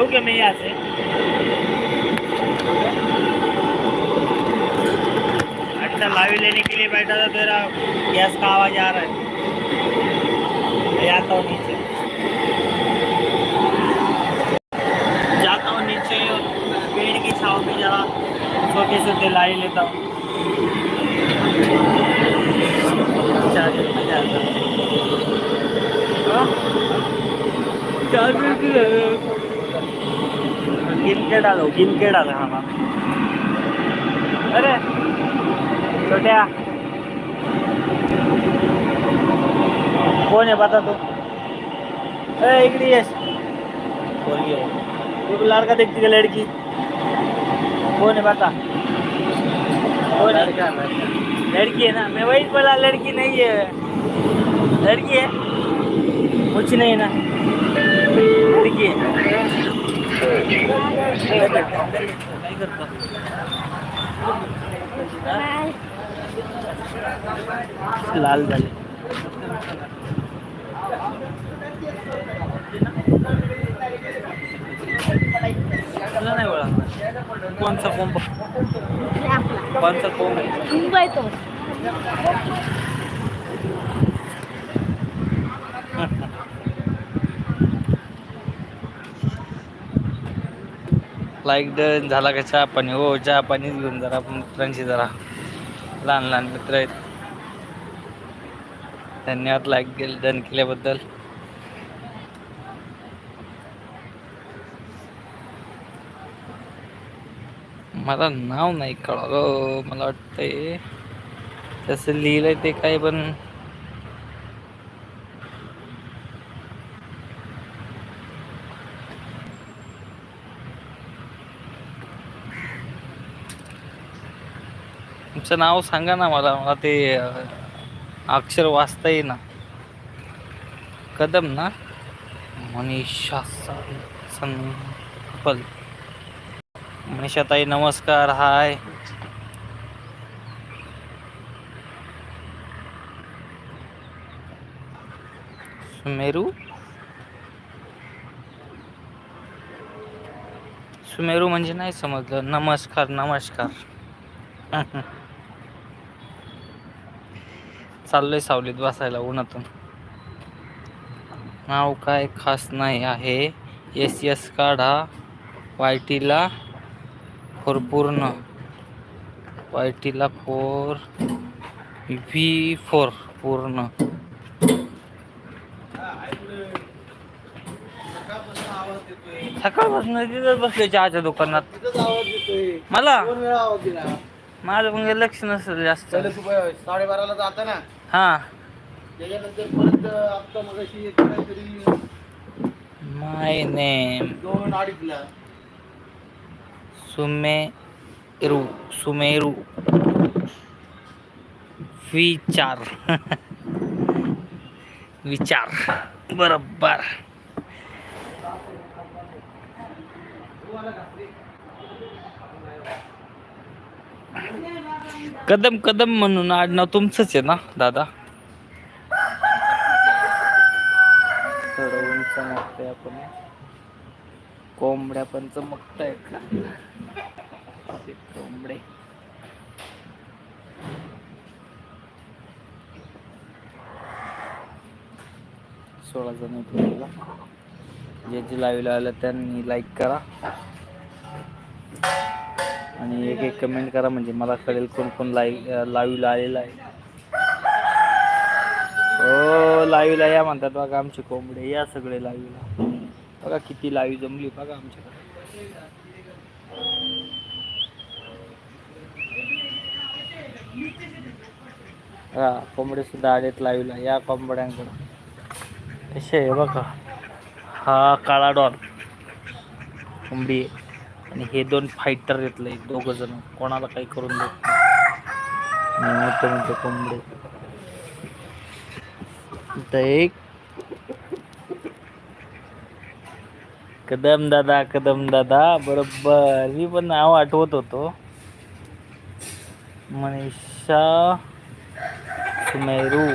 जाऊ क्या मैं यहाँ से? अच्छा लाइव लेने के लिए बैठा था, तेरा गैस का आवाज़ आ रहा है। आता हूँ नीचे। जाता हूँ नीचे पेड़ की छाव में जरा छोटे छोटे लाई लेता हूँ। चार्जर में जाता हूँ। हाँ? चार्जर की गिन के डालो गिन के डालो हाँ हाँ. अरे छोट्या. कोण आहे बता तू? ए इकडे येस पोरगी आहे. तू लड़का देखती है लड़की? कौन है बता कौन है लड़की है ना? मैं वही बोला लड़की नहीं है लड़की है कुछ नहीं ना? लड़की है लाल झाले तुला नाही ओळख कोणचा कोंब कोणचा कोंब आहे मुंबई तो लाईक डन झाला का चहा पाणी? हो चहा पाणीच घेऊन जरा मित्रांशी जरा. लहान लहान मित्र आहेत. धन्यवाद लाईक डन केल्याबद्दल. मला नाव नाही कळालं मला वाटतंय तसं लिहिलंय ते काय पण तुमचं नाव सांगा ना मला मला ते अक्षर वाचता येईना. कदम ना? मनीषा सन- संपल मनीषाताई नमस्कार हाय. सुमेरू? सुमेरू म्हणजे नाही समजलं. नमस्कार नमस्कार. चाललोय सावलीत बसायला उन्हातून. नाव काय खास नाही आहे. एस एस काढा. वाय टीला फोर पूर्ण वाय टीला फोर व्ही फोर पूर्ण. सकाळपासून तिथंच बसले चहाच्या दुकानात. मला? माझं मग लक्ष नसेल जास्त. साडेबाराला जाता ना हा. त्याच्यानंतर परत आता मगाशी काहीतरी माय नेम. दोन अडीचला. सुमेरू सुमेरू. विचार. विचार. बरोबर. कदम कदम म्हणून आडनाव तुमचंच आहे ना दादा? थोडं उंच मागतोय आपण. कोंबड्या पण चमकताय का कोंबडे. सोळा जण आहेत जे जे लाईव्ह लावलं त्यांनी लाईक करा. आणि एक एक कमेंट करा म्हणजे मला कळेल कोण कोण लाईव्ह लाईव्हला आहे. हो लाईव्हला या म्हणतात बघा आमचे कोंबडे या सगळे लाईव्हला बघा किती लाईव्ह जमली बघा आमच्याकडे. हा कोंबडे सुद्धा आलेत लाईव्हला या कोंबड्यांकडं. कसे आहे बघा. हा काळा डॉन. कोंबडी. आहे. आणि हे दोन फायटर घेतले दोघं जण. कोणाला काही करून देत नाही. कोंबडे. एक. कदम दादा कदम दादा. बरोबर. मी पण नाव आठवत होतो. मनीषा सुमेरू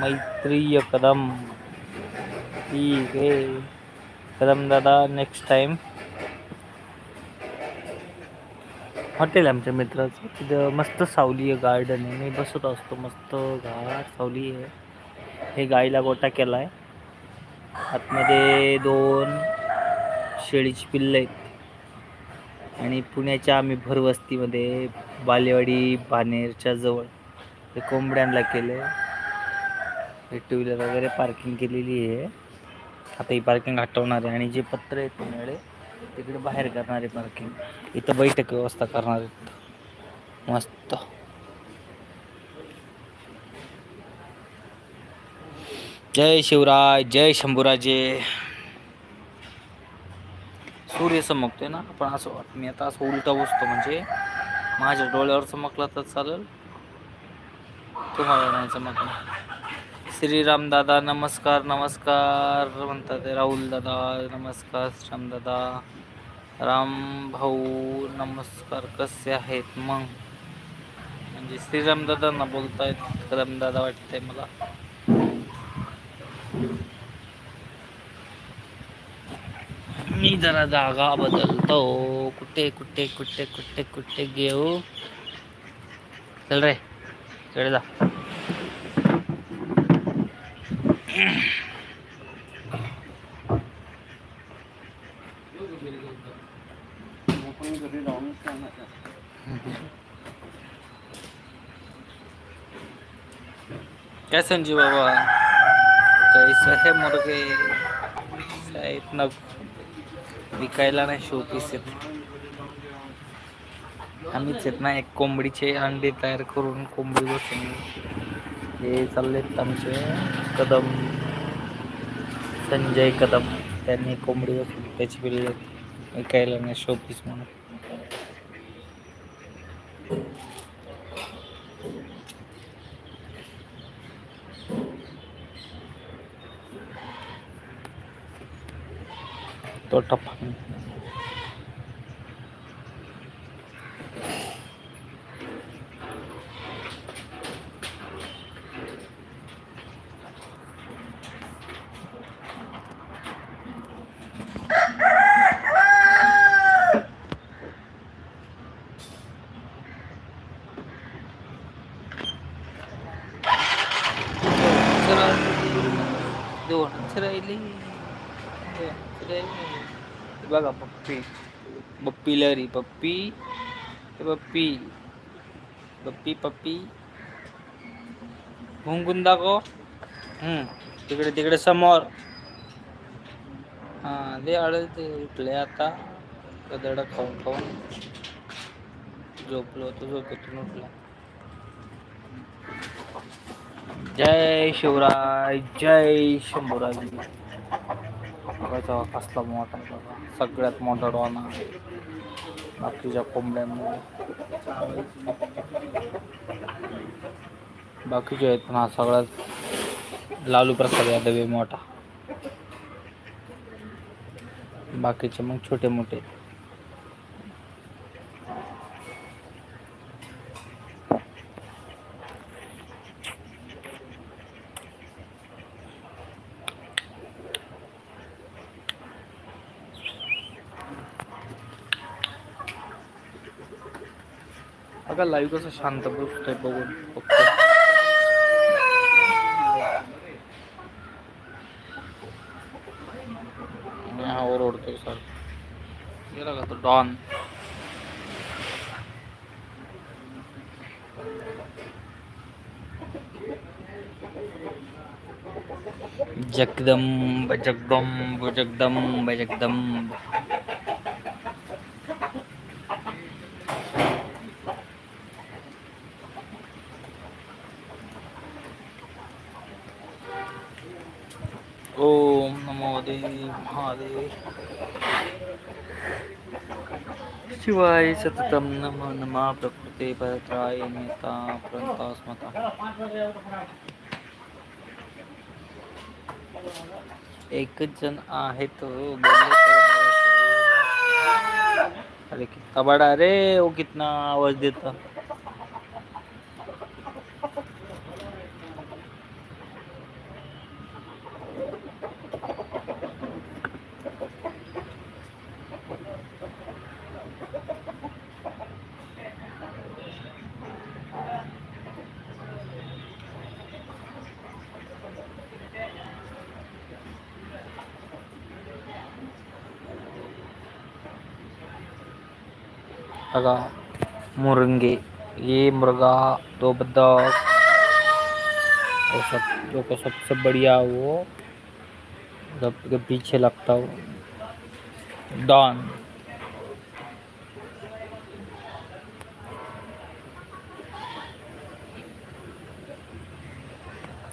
मैत्रीय कदम. ठीक आहे. कदम दादा नेक्स्ट टाइम हॉटेल आमच्या मित्राचं. तिथं मस्त सावली आहे गार्डन आहे. मी बसत असतो मस्त घाट सावली आहे. हे गाईला गोटा केला आहे आतमध्ये दोन शेळीची पिल्लं आहेत. आणि पुण्याच्या आम्ही भरवस्तीमध्ये बालेवाडी बानेरच्या जवळ हे कोंबड्यांना केलं आहे टू व्हीलर वगैरे पार्किंग केलेली आहे. आता ही पार्किंग हटवणार आहे. आणि जे पत्र आहेत पुण्याकडे तिकडे बाहेर करणार पार्किंग इथं बैठक व्यवस्था करणार आहेत. मस्त. जय शिवराय जय शंभूराजे. सूर्य चमकतोय ना? पण असं वाट मी आता असं उलटा बसतो म्हणजे माझ्या डोळ्यावर चमकला तर चालेल. तुम्हाला नाही चमकणार. श्रीराम दादा नमस्कार नमस्कार म्हणतात राहुल दादा नमस्कार श्याम दादा. राम भाऊ नमस्कार कसे आहेत मग? म्हणजे श्रीराम दादांना बोलतायत राम दादा वाटतंय मला. मी जरा जागा बदलतो. कुठे कुठे कुठे कुठे कुठे घेऊ चल रे इकडे जा आपण घरी राहूनच करणार काय संजीव बाबा? कैसा है मुर्गे? इतना विकायला नाही शोपीस येत. आम्हीच येत ना एक कोंबडीचे अंडे तयार करून कोंबडी बसून हे चाललेत आमचे. कदम संजय कदम त्यांनी कोंबडी त्याची बिल्ली विकायला नाही शोपीस म्हणून तो टप्पा दोनच राहिली दोनच राहिली बघा पप्पी. पप्पी लहरी पप्पी. पप्पी. पप्पी पप्पी. भुंकून दाखव. हम्म. तिकडे तिकडे समोर. हा दे आळ ते उठले आता. कदड खाऊन खाऊन. झोपलो होतो झोपेतून उठला. जय शिवराय जय शंभूराज. बघायचा कसला मोठा आहे बघा. सगळ्यात मोठा डॉन आहे. बाकीच्या कोंबड्यांमध्ये बाकीचे आहेत पण हा सगळ्यात लालू प्रसाद यादव मोठा. बाकीचे मग छोटे मोठे अगं लाईव्ह कसं शांत बसतोय बघून हा सर का तो डॉन जगदंब जगदंब जगदंब जगदंब शिवाय सततम नम नमा प्रकृते परत्राय नेता प्रंतास्मता एकच जण आहे तो अरे कितना बड़ा रे वो कितना आवाज देता. बघा मुरंगे, ये मुर्गा दो बतख और सब जो को सबसे बढ़िया वो सब के पीछे लगता हो डॉन।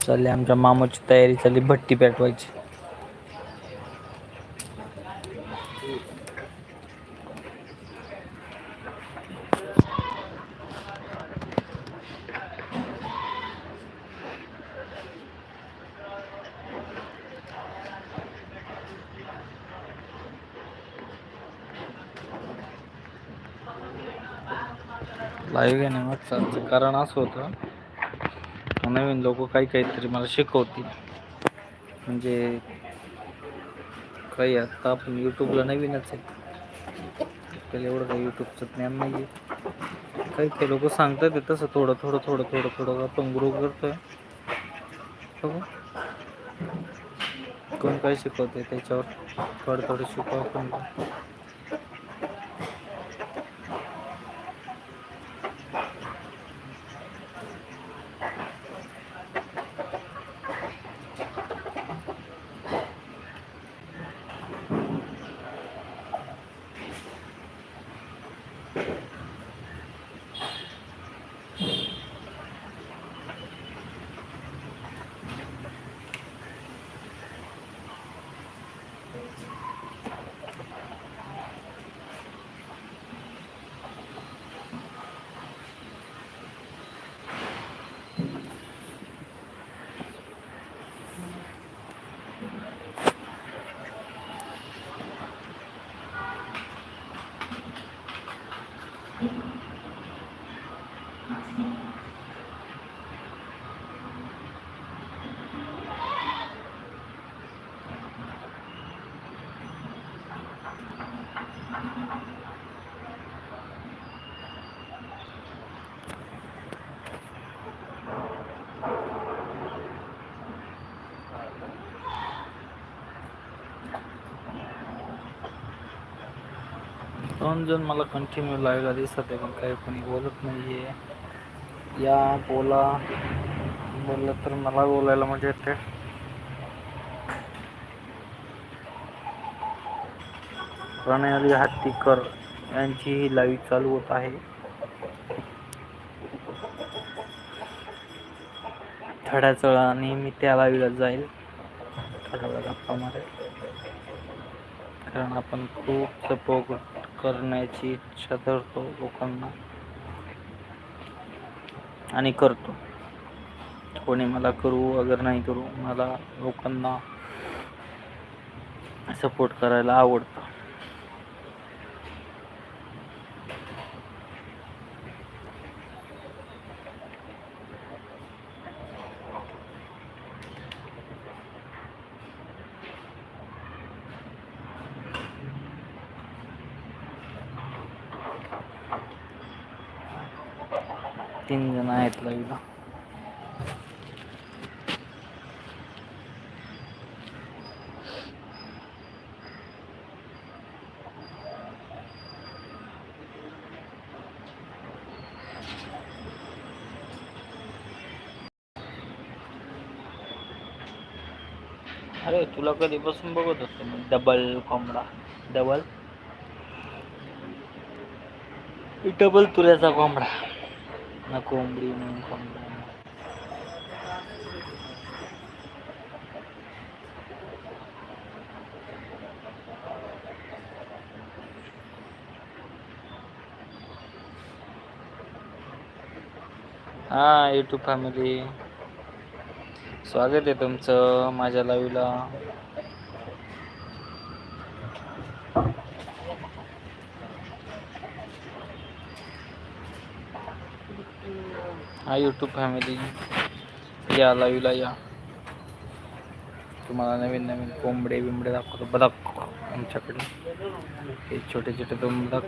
चालली आमच्या मामाची तयारी चालली, भट्टी पेटवायची. लाईव्ह घेणे मग कारण असं होतं नवीन लोक काही काहीतरी मला शिकवतील. म्हणजे काही आता आपण यूट्यूबला नवीनच आहे. त्याला एवढं काही यूट्यूबचं ज्ञान नाही आहे काही काही लोक सांगतात ते तसं थोडं थोडं थोडं थोडं थोडं आपण ग्रो करतोय. हो कोण काय शिकवते त्याच्यावर थोडं थोडं शिकवा आपण. दोन जण मला कंटिन्यू लाईव्हला दिसत आहे पण काही कोणी बोलत आहे या बोला. बोललं तर मला बोलायला मजा येते. प्रणयाली हत्तीकर यांची ही लाईव्ह चालू होत आहे. थोड्याच वेळाने त्या लाईव्हला जाईल. थोड्या वेळा गप्पा मारेल. कारण आपण खूप सपोर्ट करण्याची इच्छा धरतो लोकांना. आणि करतो. कोणी मला करू अगर नाही करू मला लोकांना सपोर्ट करायला आवडतं तीन जण आहेत लाईव्हला अरे तुला कधीपासून बघत असतो मी? डबल कोंबडा डबल डबल तुऱ्याचा कोंबडा ना कोंबडी म्हणून कोंबडा हा यूट्यूब फॅमिली स्वागत आहे तुमचं माझ्या लाईव्हला हा यूट्यूब फॅमिली या लाईव्हला या. तुम्हाला नवीन नवीन कोंबडे बिंबडे दाखवतो. बदक आमच्याकडे. हे छोटे छोटे दोन बदक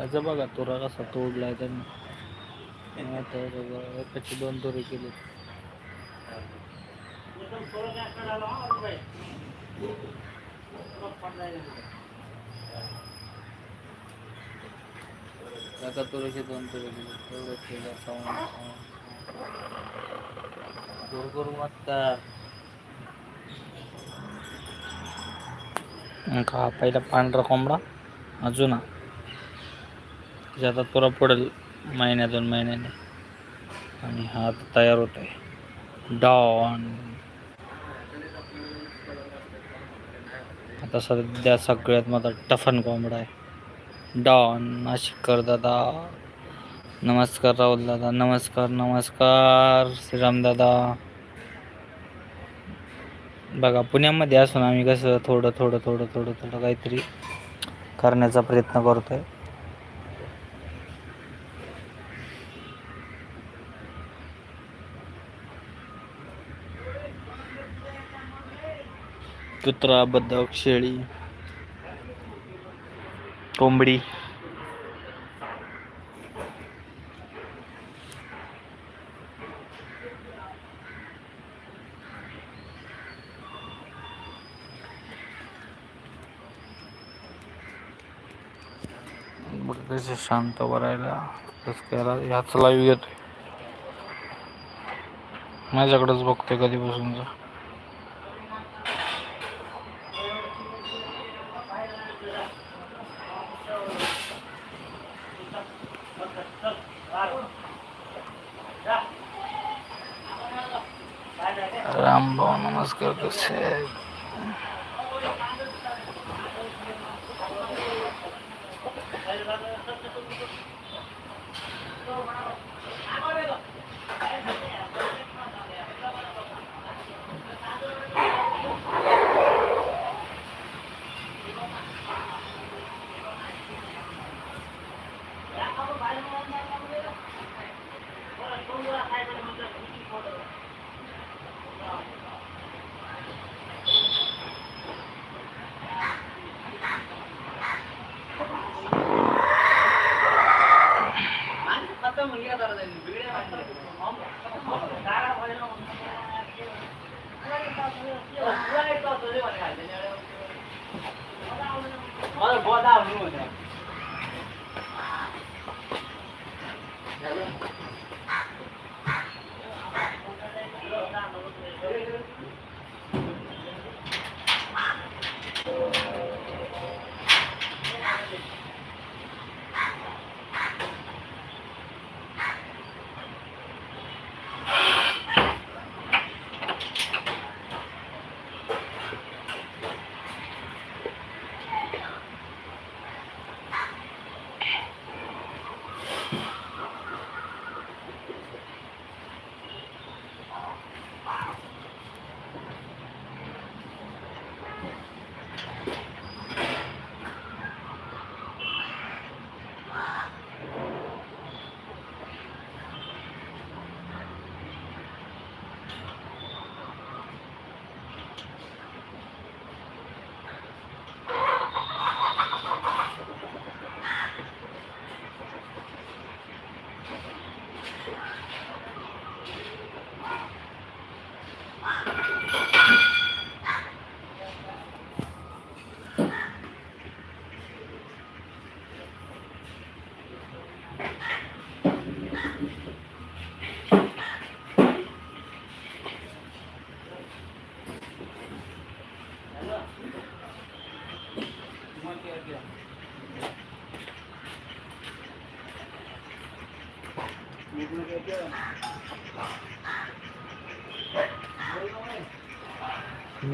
याचा बघा तुरा कसा तोडलाय त्यांनी आता बघा, एकाचे दोन तुरे केले एका तुरीचे दोन तुरे केले तेवढं केलं का करू पहिला पांढरा कोंबडा अजून हा. त्याच्यात आता पुरा पडेल महिन्या दोन महिन्याने. आणि हा आता तयार होत आहे डॉन. आता सध्या सगळ्यात माझा टफन कोंबडा आहे. डॉन नाशिककर दादा. नमस्कार राहुल दादा नमस्कार नमस्कार श्रीराम दादा. बघा पुण्यामध्ये असून आम्ही कसं थोडं थोडं थोडं थोडं थोडं काहीतरी करण्याचा प्रयत्न करतो आहे कुत्रा बदक शेळी कोंबडी. बघ शांत भरायला कसं करायला ह्याच लाईव्ह घेतोय. माझ्याकडंच बघतोय कधीपासूनचा रामभाऊ नमस्कार कसे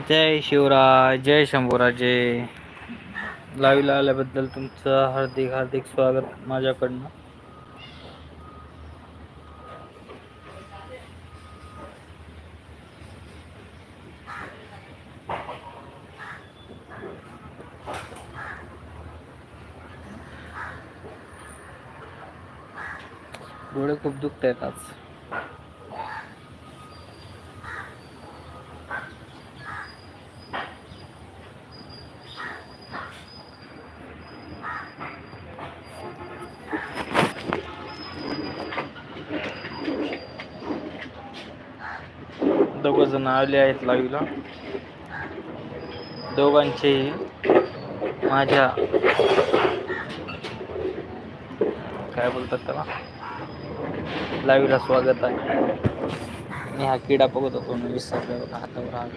जय शिवराज जय शंभूराजे. लाईव्हला आल्याबद्दल तुमचं हार्दिक हार्दिक स्वागत माझ्याकडनं. डोळे खूप दुखत आहेत आज दोघ जण आले आहेत लाईव्हला दोघांचेही माझ्या. काय बोलतात त्याला? लाईव्हला स्वागत आहे. मी हा किडा बघत होतो मी विसरलो हातावर हात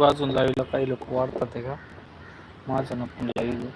अजून लाईव्हला काही लोक वाढतात आहे का? माझं ना पण लाईव्ह